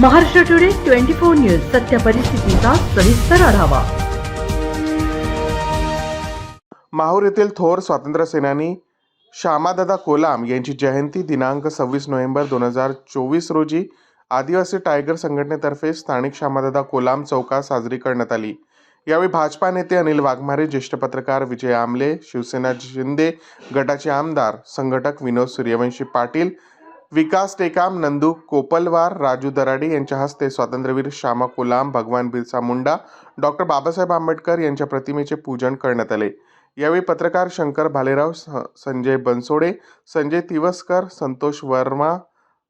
Maharashtra today twenty four news सत्य परिस्थितीचा सविस्तर आढावा. माहूर येथील थोर स्वातंत्र्य सेनानी श्यामादादा कोलाम यांची जयंती दिनांक सव्वीस नोव्हेंबर दोन हजार चोवीस रोजी आदिवासी टायगर संघटनेतर्फे स्थानिक श्यामादादा कोलाम चौकात साजरी करण्यात आली. यावेळी भाजपा नेते अनिल वाघमारे ज्येष्ठ पत्रकार विजय आमले शिवसेना शिंदे गटाचे आमदार संघटक विनोद सूर्यवंशी पाटील विकास टेकाम नंदू कोपलवार राजू दराडे यांच्या हस्ते स्वातंत्र्यवीर श्यामा कोलाम भगवान बिरसा मुंडा डॉक्टर बाबासाहेब आंबेडकर यांच्या प्रतिमेचे पूजन करण्यात आले. यावेळी पत्रकार शंकर भालेराव स- संजय बनसोडे संजय तिवसकर संतोष वर्मा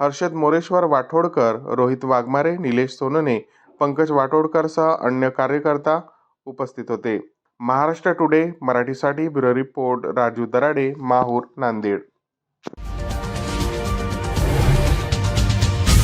हर्षद मोरेश्वर वाठोडकर रोहित वाघमारे निलेश सोनने पंकज वाठोडकरसह अन्य कार्यकर्ता उपस्थित होते. महाराष्ट्र टुडे मराठीसाठी ब्युरो रिपोर्ट राजू दराडे माहूर नांदेड.